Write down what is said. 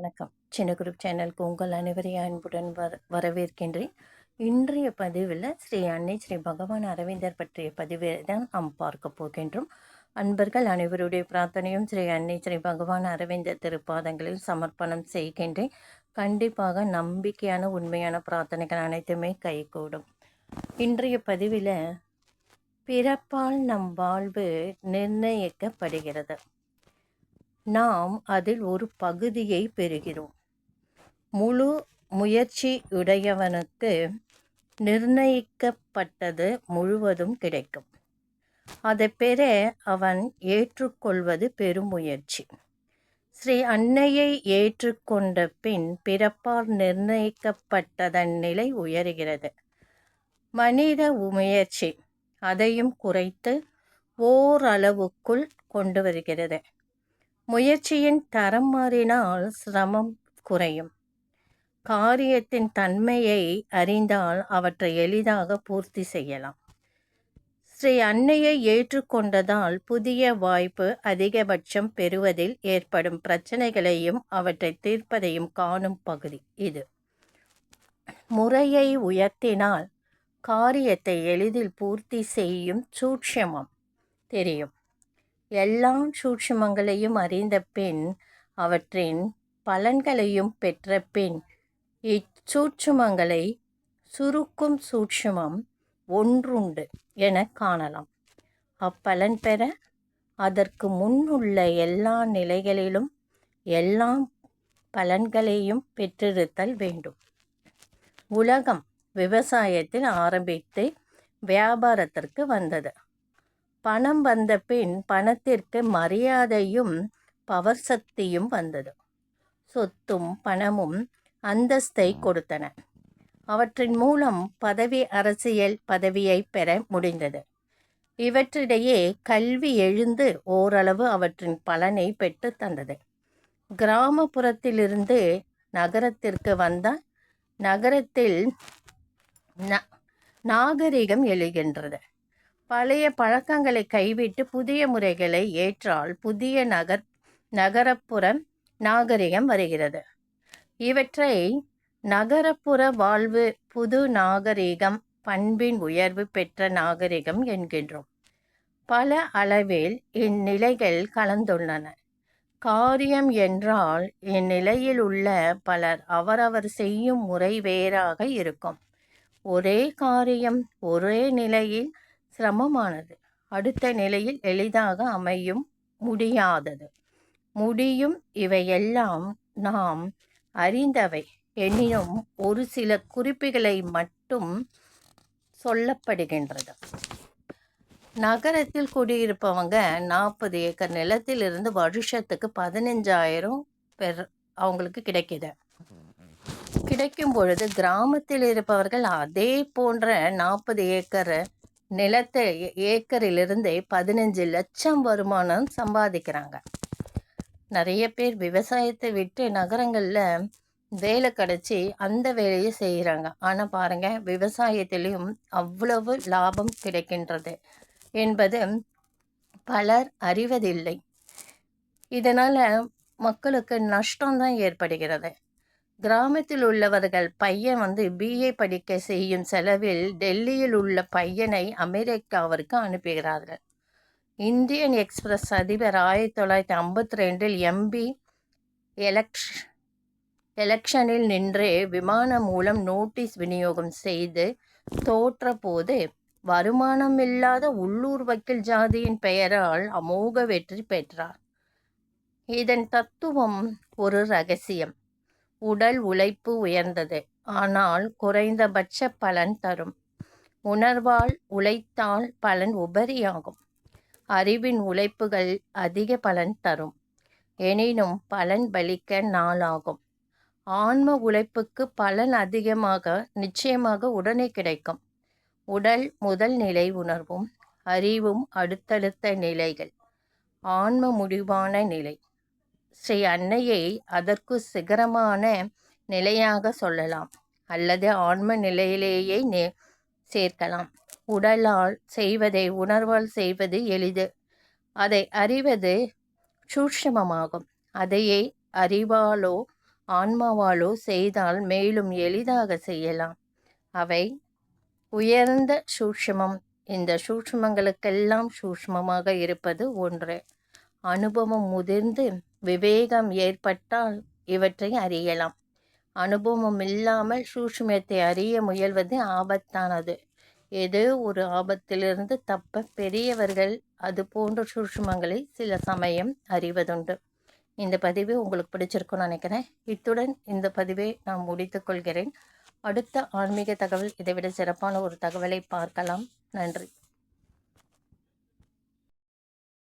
வணக்கம். சின்ன குரூப் சேனலுக்கு உங்கள் அனைவரையும் அன்புடன் வர வரவேற்கின்றேன். இன்றைய பதிவில் ஸ்ரீ அன்னை ஸ்ரீ பகவான் அரவிந்தர் பற்றிய பதிவை தான் நாம் பார்க்க போகின்றோம். அன்பர்கள் அனைவருடைய பிரார்த்தனையும் ஸ்ரீ அன்னை ஸ்ரீ பகவான் அரவிந்தர் திருப்பாதங்களில் சமர்ப்பணம் செய்கின்றேன். கண்டிப்பாக நம்பிக்கையான உண்மையான பிரார்த்தனைகள் அனைத்துமே கைகூடும். இன்றைய பதிவில் பிறப்பால் நம் வாழ்வு நிர்ணயிக்கப்படுகிறது. நாம் அதில் ஒரு பகுதியை பெறுகிறோம். முழு முயற்சி உடையவனுக்கு நிர்ணயிக்கப்பட்டது முழுவதும் கிடைக்கும். அதை பெற அவன் ஏற்றுக்கொள்வது பெருமுயற்சி. ஸ்ரீ அன்னையை ஏற்றுக்கொண்ட பின் பிறப்பால் நிர்ணயிக்கப்பட்டதன் நிலை உயர்கிறது. மனித முயற்சி அதையும் குறைத்து ஓரளவுக்குள் கொண்டு வருகிறது. முயற்சியின் தரம் மாறினால் சிரமம் குறையும். காரியத்தின் தன்மையை அறிந்தால் அவற்றை எளிதாக பூர்த்தி செய்யலாம். ஸ்ரீ அன்னையை ஏற்றுக்கொண்டதால் புதிய வாய்ப்பு அதிகபட்சம் பெறுவதில் ஏற்படும் பிரச்சனைகளையும் அவற்றை தீர்ப்பதையும் காணும் பகுதி இது. முறையை உயர்த்தினால் காரியத்தை எளிதில் பூர்த்தி செய்யும் சூட்சமம் தெரியும். எல்லா சூட்சுமங்களையும் அறிந்த பின் அவற்றின் பலன்களையும் பெற்ற பின் இச்சூட்சுமங்களை சுருக்கும் சூட்சுமம் ஒன்றுண்டு என காணலாம். அப்பலன் பெற அதற்கு முன்னுள்ள எல்லா நிலைகளிலும் எல்லா பலன்களையும் பெற்றிருத்தல் வேண்டும். உலகம் விவசாயத்தில் ஆரம்பித்து வியாபாரத்திற்கு வந்தது. பணம் வந்த பின் பணத்திற்கு மரியாதையும் பவர் சக்தியும் வந்தது. சொத்தும் பணமும் அந்தஸ்தை கொடுத்தன. அவற்றின் மூலம் பதவி அரசியல் பதவியை பெற முடிந்தது. இவற்றிடையே கல்வி எழுந்து ஓரளவு அவற்றின் பலனை பெற்று தந்தது. கிராமப்புறத்திலிருந்து நகரத்திற்கு வந்த நகரத்தில் நாகரிகம் எழுகின்றது. பழைய பழக்கங்களை கைவிட்டு புதிய முறைகளை ஏற்றால் புதிய நகர் நகரப்புற நாகரிகம் வருகிறது. இவற்றை நகரப்புற வாழ்வு புது நாகரிகம் பண்பின் உயர்வு பெற்ற நாகரிகம் என்கின்றோம். பல அளவில் இந்நிலைகள் கலந்துள்ளன. காரியம் என்றால் இந்நிலையில் உள்ள பலர் அவரவர் செய்யும் முறை வேறாக இருக்கும். ஒரே காரியம் ஒரே நிலையில் சிரமமானது. அடுத்த நிலையில் எளிதாக அமையும் முடியாதது. முடியும் இவையெல்லாம் நாம் அறிந்தவை. எனினும் ஒரு சில குறிப்புகளை மட்டும் சொல்லப்படுகின்றது. நகரத்தில் குடியிருப்பவங்க நாற்பது ஏக்கர் நிலத்திலிருந்து வருஷத்துக்கு பதினஞ்சாயிரம் பெர் அவங்களுக்கு கிடைக்கிது. கிடைக்கும் பொழுது கிராமத்தில் இருப்பவர்கள் அதே போன்ற நாற்பது ஏக்கர் நிலத்தை ஏக்கரிலிருந்து பதினஞ்சு லட்சம் வருமானம் சம்பாதிக்கிறாங்க. நிறைய பேர் விவசாயத்தை விட்டு நகரங்களில் வேலை கிடச்சி அந்த வேலையை செய்கிறாங்க ஆனால் பாருங்கள் விவசாயத்திலையும் அவ்வளவு லாபம் கிடைக்கின்றது என்பது பலர் அறிவதில்லை. இதனால் மக்களுக்கு நஷ்டம்தான் ஏற்படுகிறது. கிராமத்தில் உள்ளவர்கள் பையன் வந்து பிஏ படிக்க செய்யும் செலவில் டெல்லியில் உள்ள பையனை அமெரிக்காவிற்கு அனுப்புகிறார்கள். இந்தியன் எக்ஸ்பிரஸ் அதிபர் ஆயிரத்தி தொள்ளாயிரத்தி ஐம்பத்தி ரெண்டில் எம்பி எலக்ஷ் எலெக்ஷனில் நின்று விமானம் மூலம் நோட்டீஸ் விநியோகம் செய்து தோற்ற போது வருமானம் இல்லாத உள்ளூர் வக்கீல் ஜாதியின் பெயரால் அமோக வெற்றி பெற்றார். இதன் தத்துவம் ஒரு ரகசியம். உடல் உழைப்பு உயர்ந்தது. ஆனால் குறைந்தபட்ச பலன் தரும். உணர்வால் உழைத்தால் பலன் உபரியாகும். அறிவின் உழைப்புகள் அதிக பலன் தரும். எனினும் பலன் பலிக்க நாளாகும். ஆன்ம உழைப்புக்கு பலன் அதிகமாக நிச்சயமாக உடனே கிடைக்கும். உடல் முதல் நிலை உணர்வும் அறிவும் அடுத்தடுத்த நிலைகள். ஆன்ம முடிவான நிலை. ஸ்ரீ அன்னையை அதற்கு சிகரமான நிலையாக சொல்லலாம். அல்லது ஆன்ம நிலையிலேயே நே சேர்க்கலாம். உடலால் செய்வதை உணர்வால் செய்வது எளிது. அதை அறிவது சூட்சமமாகும். அதையே அறிவாலோ ஆன்மாவாலோ செய்தால் மேலும் எளிதாக செய்யலாம். அவை உயர்ந்த சூட்சமம். இந்த சூட்சுமங்களுக்கெல்லாம் சூட்சுமமாக இருப்பது ஒன்று. அனுபவம் முதிர்ந்து விவேகம் ஏற்பட்டால் இவற்றை அறியலாம். அனுபவம் இல்லாமல் சூஷ்மத்தை அறிய முயல்வது ஆபத்தானது. ஏதோ ஒரு ஆபத்திலிருந்து தப்ப பெரியவர்கள் அது போன்ற சூஷ்மங்களை சில சமயம் அறிவதுண்டு. இந்த பதிவு உங்களுக்கு பிடிச்சிருக்கும்னு நினைக்கிறேன். இத்துடன் இந்த பதிவை நான் முடித்துக்கொள்கிறேன் அடுத்த ஆன்மீக தகவல் இதைவிட சிறப்பான ஒரு தகவலை பார்க்கலாம். நன்றி.